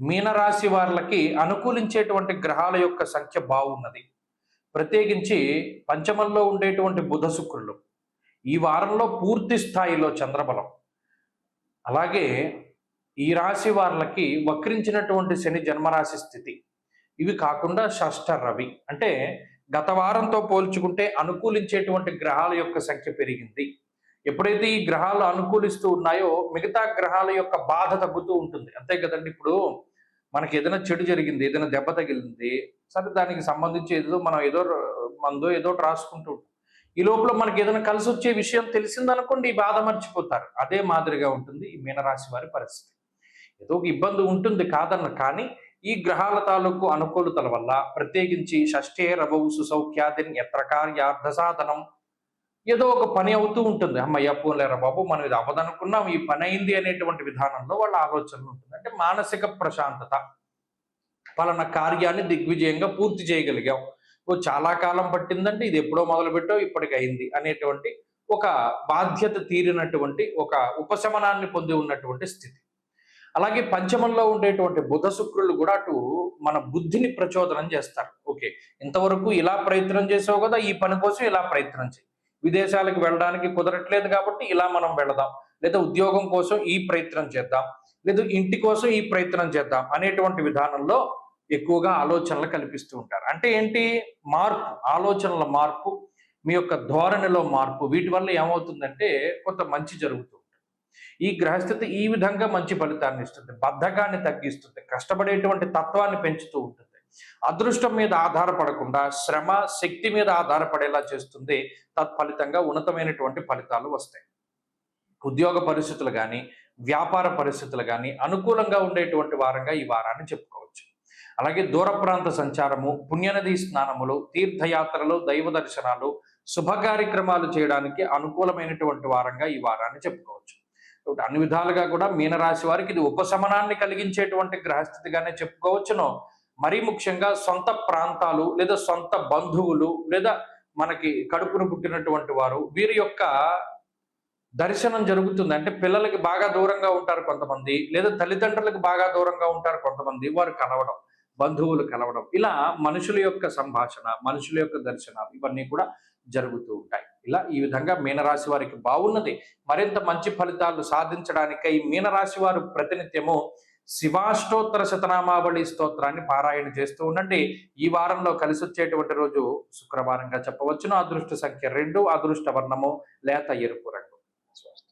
మీనరాశి వార్లకి అనుకూలించేటువంటి గ్రహాల యొక్క సంఖ్య బాగున్నది ప్రత్యేకించి పంచమంలో ఉండేటువంటి బుధ శుక్రులు ఈ వారంలో పూర్తి స్థాయిలో చంద్రబలం. అలాగే ఈ రాశి వార్లకి వక్రించినటువంటి శని జన్మరాశి స్థితి. ఇవి కాకుండా షష్ఠ రవి అంటే గత వారంతో పోల్చుకుంటే అనుకూలించేటువంటి గ్రహాల యొక్క సంఖ్య పెరిగింది. ఎప్పుడైతే ఈ గ్రహాలు అనుకూలిస్తూ ఉన్నాయో మిగతా గ్రహాల యొక్క బాధ తగ్గుతూ ఉంటుంది. అంతే కదండి ఇప్పుడు? మనకి ఏదైనా చెడు జరిగింది ఏదైనా దెబ్బ తగిలింది సరే దానికి సంబంధించి ఏదో మనం ఏదో మందో ఏదో రాసుకుంటూ ఈ లోపల మనకి ఏదైనా కలిసి వచ్చే విషయం తెలిసిందనుకోండి ఈ బాధ మర్చిపోతారు. అదే మాదిరిగా ఉంటుంది ఈ మీనరాశి వారి పరిస్థితి. ఏదో ఒక ఇబ్బంది ఉంటుంది కాదన్న కానీ ఈ గ్రహాల తాలూకు అనుకూలతల వల్ల ప్రత్యేకించి షష్ఠే రవవు సుసౌఖ్యాదిని ఎత్ర కార్యార్థ సాధనం ఏదో ఒక పని అవుతూ ఉంటుంది. అమ్మయ్య పోలేరా బాబు మనం ఇది అవ్వదనుకున్నాం ఈ పని అయింది అనేటువంటి విధానంలో వాళ్ళ ఆలోచనలు ఉంటుంది మానసిక ప్రశాంతత. పలానా కార్యాన్ని దిగ్విజయంగా పూర్తి చేయగలిగాం. ఓ చాలా కాలం పట్టిందంటే ఇది ఎప్పుడో మొదలుపెట్టో ఇప్పటికి అయింది అనేటువంటి ఒక బాధ్యత తీరినటువంటి ఒక ఉపశమనాన్ని పొంది ఉన్నటువంటి స్థితి. అలాగే పంచమంలో ఉండేటువంటి బుధ శుక్రులు కూడా అటు మన బుద్ధిని ప్రచోదనం చేస్తారు. ఓకే ఇంతవరకు ఇలా ప్రయత్నం చేసావు కదా ఈ పని కోసం ఇలా ప్రయత్నం చేయి. విదేశాలకు వెళ్ళడానికి కుదరట్లేదు కాబట్టి ఇలా మనం వెళదాం. లేదా ఉద్యోగం కోసం ఈ ప్రయత్నం చేద్దాం. లేదు ఇంటి కోసం ఈ ప్రయత్నం చేద్దాం అనేటువంటి విధానంలో ఎక్కువగా ఆలోచనలు కల్పిస్తూ ఉంటారు. అంటే ఏంటి? మార్పు ఆలోచనల మార్పు మీ యొక్క ధోరణిలో మార్పు వీటి వల్ల ఏమవుతుందంటే కొంత మంచి జరుగుతూ ఉంటుంది. ఈ గ్రహస్థితి ఈ విధంగా మంచి ఫలితాన్ని ఇస్తుంది బద్ధకాన్ని తగ్గిస్తుంది కష్టపడేటువంటి తత్వాన్ని పెంచుతూ ఉంటుంది. అదృష్టం మీద ఆధారపడకుండా శ్రమ శక్తి మీద ఆధారపడేలా చేస్తుంది తత్ఫలితంగా ఉన్నతమైనటువంటి ఫలితాలు వస్తాయి. ఉద్యోగ పరిస్థితులు కానీ వ్యాపార పరిస్థితులు కానీ అనుకూలంగా ఉండేటువంటి వారంగా ఈ వారాన్ని చెప్పుకోవచ్చు. అలాగే దూర ప్రాంత సంచారము పుణ్యనది స్నానములు తీర్థయాత్రలు దైవ దర్శనాలు శుభ కార్యక్రమాలు చేయడానికి అనుకూలమైనటువంటి వారంగా ఈ వారాన్ని చెప్పుకోవచ్చు. కాబట్టి అన్ని విధాలుగా కూడా మీనరాశి వారికి ఇది ఉపశమనాన్ని కలిగించేటువంటి గ్రహస్థితిగానే చెప్పుకోవచ్చును. మరీ ముఖ్యంగా సొంత ప్రాంతాలు లేదా సొంత బంధువులు లేదా మనకి కడుపును పుట్టినటువంటి వారు వీరి యొక్క దర్శనం జరుగుతుంది. అంటే పిల్లలకి బాగా దూరంగా ఉంటారు కొంతమంది లేదా తల్లిదండ్రులకు బాగా దూరంగా ఉంటారు కొంతమంది వారు కలవడం బంధువులు కలవడం. ఇలా మనుషుల యొక్క సంభాషణ మనుషుల యొక్క దర్శనాలు ఇవన్నీ కూడా జరుగుతూ ఉంటాయి. ఇలా ఈ విధంగా మీనరాశి వారికి బాగున్నది. మరింత మంచి ఫలితాలు సాధించడానికై మీనరాశి వారు ప్రతినిత్యము శివాష్టోత్తర శతనామావళి స్తోత్రాన్ని పారాయణ చేస్తూ ఉండండి. ఈ వారంలో కలిసి వచ్చేటువంటి రోజు శుక్రవారంగా చెప్పవచ్చును. అదృష్ట సంఖ్య రెండు అదృష్ట వర్ణము లేత ఎరుపు రంగు